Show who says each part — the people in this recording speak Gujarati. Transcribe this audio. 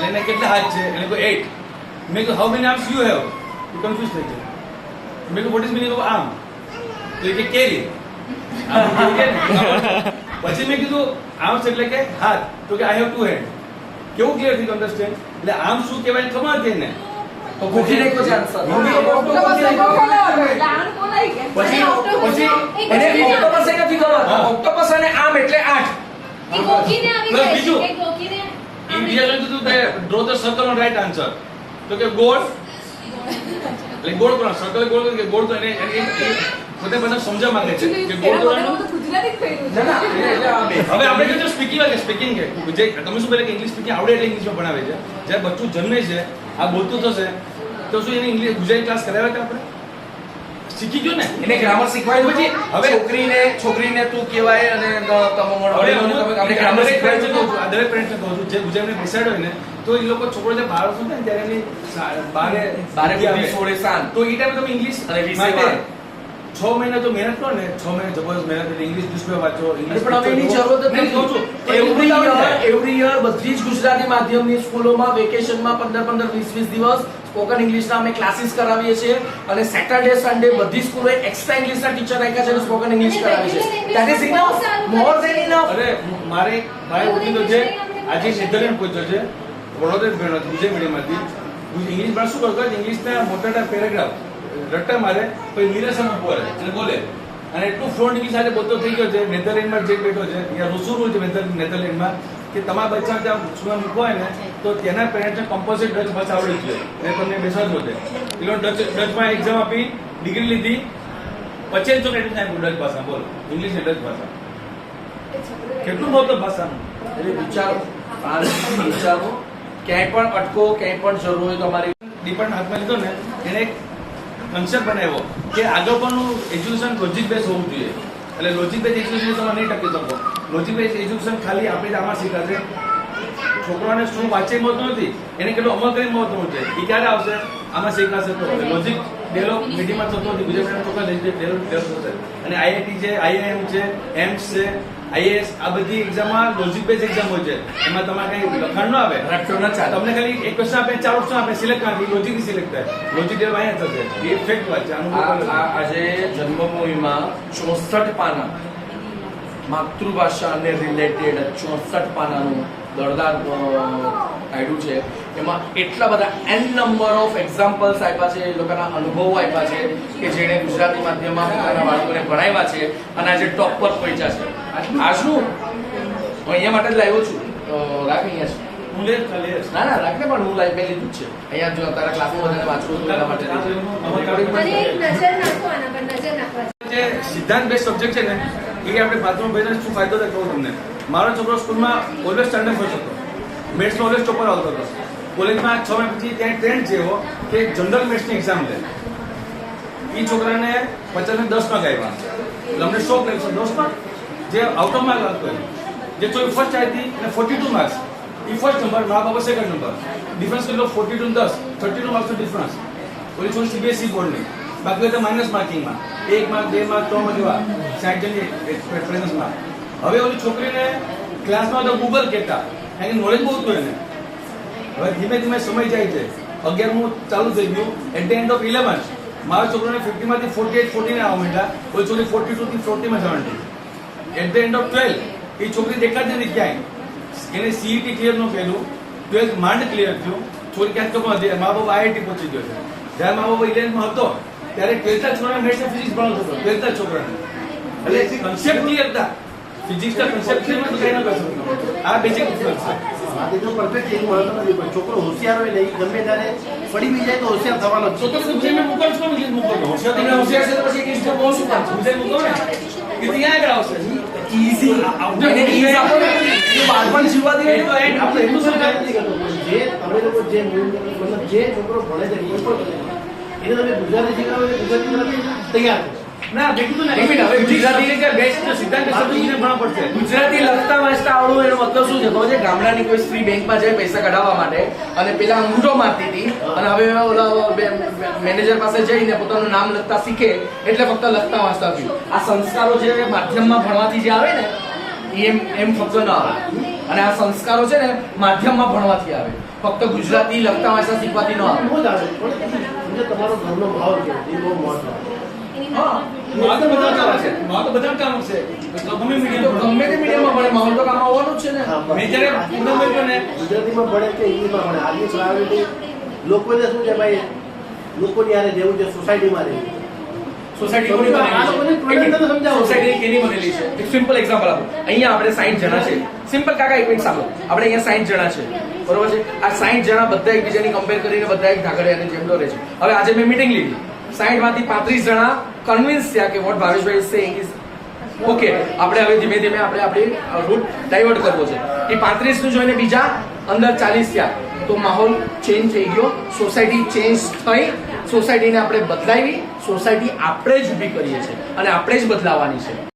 Speaker 1: એટલે એને કેટલા હાથ છે એને કોઈ એટ મેં કહ્યું how many arms you have you confuse થઈ ગયો મેં કહ્યું what is meaning of arm તો એ કે કેરી. પછી મેં કીધું આર્મ્સ એટલે કે હાથ તો કે આઈ હેવ ટુ હેન્ડ કેવું ક્લિયર થયું અન્ડરસ્ટેન્ડ એટલે આમ શું કહેવાય ખબર
Speaker 2: તો છે answer.
Speaker 1: પછી પછી
Speaker 2: એને octopus એ નથી ખબર
Speaker 1: હા.
Speaker 2: અને આમ એટલે આઠ
Speaker 1: બીજું એ બીજા લખ્યું draw the circle on right answer તો કે ગોળ? એટલે ગોળ કોણ? સર્કલ ગોળ કે ગોળ તો એને પોતે બધા સમજવા માંગે છે કે ગોળ
Speaker 2: તો
Speaker 1: હવે આપણે કહીએ સ્પીકિંગ છે સ્પીકિંગ કે જે તમે શું પહેલા કે ઇંગ્લિશ સ્પીકિંગ આવડે એટલે ઇંગ્લિશમાં ભણાવે છે. જ્યારે બચ્ચું જન્મે છે આ બોલતું થશે તો શું એને ઇંગ્લિશ ગુજરાતી ક્લાસ કરાવ્યા કે આપણે? શીખી ગયો ને?
Speaker 2: એને ગ્રામર શીખવાડ્યું
Speaker 1: પછી
Speaker 2: હવે છોકરીને છોકરીને તું કહેવાય અને તમે ગ્રામર શીખવાડ્યું
Speaker 1: દરેક ને કહું છું, જે ગુજરાતને બેસાડ્યો હોય ને તો એ લોકો છોકરો જે બહાર શું થાય ને ત્યારે એની બારે
Speaker 2: બારે સોળે સાત.
Speaker 1: તો એ ટાઈમે તમે ઇંગ્લિશ
Speaker 2: અને વાર.
Speaker 1: છ મહિના તો મહેનત કરો ને છ મહિના જબરદસ્ત મહેનત કરી ઇંગ્લિશ ન્યૂઝપેપર વાંચો ઇંગ્લિશ
Speaker 2: પણ હવે એની જરૂરત જ
Speaker 1: નહીં, કહું છું.
Speaker 2: એવરી યર એવરી યર બધી જ ગુજરાતી માધ્યમની સ્કૂલોમાં વેકેશનમાં પંદર પંદર વીસ વીસ દિવસ સ્પોકન ઇંગ્લિશના અમે ક્લાસીસ કરાવીએ છીએ અને સેટરડે સન્ડે બધી સ્કૂલોએ એક્સ્ટ્રા ઇંગ્લિશના ટીચર રાખ્યા છે અને સ્પોકન ઇંગ્લિશ કરાવે છે. That is enough more than enough
Speaker 1: અરે મારે એક ઉઠી છે આજે નેધરલેન્ડ પહોંચ્યો છે વડોદરા ભણો ગુજરાતી મીડિયમમાંથી ઇંગ્લિશ શું કરતો ઇંગ્લિશના મોટા મોટા પેરેગ્રાફ રટ્ટા મારે પછી નિરસન ઉપર અને બોલે. અને એટલું ફ્લુઅન્ટ સાથે બોલતો થઈ ગયો છે નેધરલેન્ડમાં જે બેઠો છે ત્યાં રૂસુરું છે નેધરલેન્ડમાં કે તમારા બચ્ચા ત્યાં સ્કૂલમાં મૂકવા હોય ને તો તેના પેરેન્ટ્સને કમ્પલસરી ડચ ભાષા આવડી જોઈએ એટલે તમને બેસાડવો છે. એ લોકો ડચ ડચમાં એક્ઝામ આપી ડિગ્રી લીધી પછી જ કેટલું થાય ડચ ભાષા બોલો. ઇંગ્લિશ ને ડચ ભાષા. કેટલું મહત્વ ભાષાનું?
Speaker 2: એટલે વિચારો વિચારો ક્યાંય પણ અટકો ક્યાંય પણ જરૂર હોય તો અમારી
Speaker 1: ડિપાર્ટમેન્ટ હાથમાં લીધો ને એને કન્સેપ્ટ બનાવ્યો કે આગળ પણ એજ્યુકેશન લોજિક બેઝ હોવું જોઈએ. એટલે લોજિક બેઝ એજ્યુકેશન તમે નહીં ટકી શકો. લોજિક બેઝ એજ્યુકેશન ખાલી આપણે આમાં શીખાશે છોકરાને શું વાંચે મહત્વ નથી. એને કેટલો અમલ કરી મહત્વ છે એ ક્યારે આવશે? આમાં શીખાશે તો. લોજિક ડેવલપ મીડિયમમાં થતો નથી ગુજરાત છોકરા ડેવલપ થશે. અને આઈઆઈટી છે આઈઆઈએમ છે એમ્સ છે આઈએએસ આ બધી એક્ઝામમાં લોજિક બેઝ એક્ઝામ હોય છે. એમાં તમારે કઈ લખાણ ન આવે.
Speaker 2: રટ્ટો ન ચાલે.
Speaker 1: તમને ખાલી એક ક્વેશ્ચન આપે ચાર ઓપ્શન આપે સિલેક્ટ કરવાની લોજિકથી સિલેક્ટ થાય. લોજિક ડેવલપ અહીંયા થશે. એ ફેક્ટ વાત છે આનું
Speaker 2: આજે જન્મભૂમિમાં ચોસઠ પાના માતૃભાષાને રિલેટેડ ચોસઠ પાનાનું દળદાર કાઢ્યું છે. એમાં એટલા બધા એન નંબર ઓફ એક્ઝામ્પલ્સ આપ્યા છે એ લોકોના અનુભવો આપ્યા છે કે જેણે ગુજરાતી માધ્યમમાં પોતાના બાળકોને ભણાવ્યા છે અને આજે ટોપ પર પહોંચ્યા છે. આજનું હું અહીંયા માટે જ લાવ્યો છું. તો રાખ અહીંયા છું
Speaker 1: હું લે ખાલી
Speaker 2: ના ના રાખને પણ હું લાઈવ પહેલી લીધું જ છે. અહીંયા જો તારા ક્લાસમાં વધારે વાંચવું એટલા માટે
Speaker 1: જે. સિદ્ધાંત બેસ્ટ સબ્જેક્ટ છે ને એ આપણે બાથરૂમ ભેજને શું ફાયદો થાય કહું તમને? મારો છોકરો સ્કૂલમાં ઓલવેઝ સ્ટાન્ડર્ડ ફર્સ્ટ હતો મેથ્સનો ઓલવેઝ ટોપર આવતો હતો. કોલેજમાં છ મહિના પછી ત્યાં ટ્રેન્ડ છે એવો કે જનરલ મેથ્સની એક્ઝામ લે. એ છોકરાને પચાસ ને દસ માર્ક આવ્યા એટલે અમને શોખ લાગ્યો. દસ માર્ક જે આઉટ ઓફ માર્ક હોય, જે ચોઈ ફર્સ્ટ આવી હતી અને ફોર્ટી ટુ માર્ક્સ એ ફર્સ્ટ નંબર મા બાબા સેકન્ડ નંબર ડિફરન્સ કેટલો? ફોર્ટી ટુ દસ. થર્ટી ટુ માર્ક્સનો ડિફરન્સ ઓલી છોડી સીબીએસસી બોર્ડની બાકી બધા માઇનસ માર્કિંગમાં એક માર્ક બે માર્ક ત્રણ માર્ક એવા. સાઠ જણની પ્રેફરન્સમાં હવે ઓલી છોકરીને ક્લાસમાં તો ગૂગલ કહેતા. એની નોલેજ બહુ હતું એને. હવે ધીમે ધીમે સમય જાય છે. અગિયારમું ચાલુ થઈ ગયું. At the end of eleven મારા છોકરાને ફિફ્ટીમાંથી ફોર્ટી એટ ફોર્ટીને આવવા માંડ્યા. કોઈ છોકરી ફોર્ટી ટુથી ફોર્ટીમાં જવાની. At the end of twelfth એ છોકરી દેખાતી નથી ક્યાંય. એને સીઈટી ક્લિયર ન કર્યું ટ્વેલ્થ માંડ ક્લિયર થયું છોકરી ક્યાંક તો મા બાપ આઈઆઈટી પહોંચી ગયો છે. જ્યારે મા બાપ ઇલેવનમાં હતો ત્યારે ટ્વેલ્થના છોકરાને મેથ્સ ફિઝિક્સ ભણાવતો હતો. ટ્વેલ્થના છોકરાને. એટલે કન્સેપ્ટ ક્લિયર હતા. ફિઝિક્સના કન્સેપ્ટ ક્લિયર તો કઈ ન કરી શકતો. આ બેઝિક ડિફરન્સ છે.
Speaker 3: આ તો પરફેક્ટ નથી. પણ છોકરો હોશિયાર હોય ને એ ગમે ત્યારે પડી બી જાય તો હોશિયાર થવાનો
Speaker 1: તો
Speaker 3: છે.
Speaker 1: તો હોશિયાર
Speaker 2: હોશિયાર છે તો પછી ઇંગ્લિશ બહુ શું કામ છે?
Speaker 1: ગુજરાત મૂકો ને ત્યાં આગળ આવશે.
Speaker 2: Easy. એને ease આપો ને. એ બાળપણ જીવવા દે.
Speaker 1: તો end.
Speaker 3: આપણે એટલું કામ નથી કરતો જે તમે લોકો જે મતલબ જે છોકરો ભણે છે એ પણ એને તમે ગુજરાતી શીખવાડો ગુજરાતી તૈયાર
Speaker 1: ના બેઠું ને.
Speaker 2: હવે ગુજરાતી
Speaker 1: કે બેસ્ટ સિદ્ધાંત શબ્દ ભણવા પડશે?
Speaker 2: ગુજરાતી લખતા વાંચતા આવડવું એનો મતલબ શું છે? ખબર છે? ગામડાની કોઈ સ્ત્રી બેંકમાં જાય પૈસા કઢાવવા માટે અને પેલા અંગૂઠો મારતી હતી અને હવે ઓલા મેનેજર પાસે જઈને પોતાનું નામ લખતા શીખે એટલે ફક્ત લખતા વાંચતા થયું આ સંસ્કારો જે માધ્યમમાં ભણવાથી જે આવે ને એમ એમ ફક્ત ન આવે. અને આ સંસ્કારો છે ને માધ્યમમાં ભણવાથી આવે. ફક્ત ગુજરાતી લખતા વાંચતા શીખવાથી ન આવે.
Speaker 3: તમારો ઘરનો ભાવ છે એ બહુ મહત્વ
Speaker 2: એક સિમ્પલ એક્ઝામ્પલ આપો અહીંયા આપણે 60 જણા છે સિમ્પલ કાકા એક મિનિટ સાંભળો. આપણે અહીંયા 60 જણા છે બરોબર છે આ 60 જણા બધા એકબીજાની કમ્પેર કરીને બધા એક ઢાકડિયાની જેમ દોરે છે હવે આજે મેં મીટિંગ લીધી 60 માંથી 35 જણા કન્વિન્સ થયા કે what Bhaveshbhai saying is okay આપણે હવે ધીમે ધીમે આપણે આપણી રૂટ ડાયવર્ટ કરવો છે. એ 35 નું જોઈને બીજા અંદર 40 થયા. તો માહોલ ચેન્જ થઈ ગયો. સોસાયટી ચેન્જ થઈ. સોસાયટીને આપણે બદલાવી. સોસાયટી આપણે જ ઊભી કરીએ છીએ. અને આપણે જ બદલાવાની છે.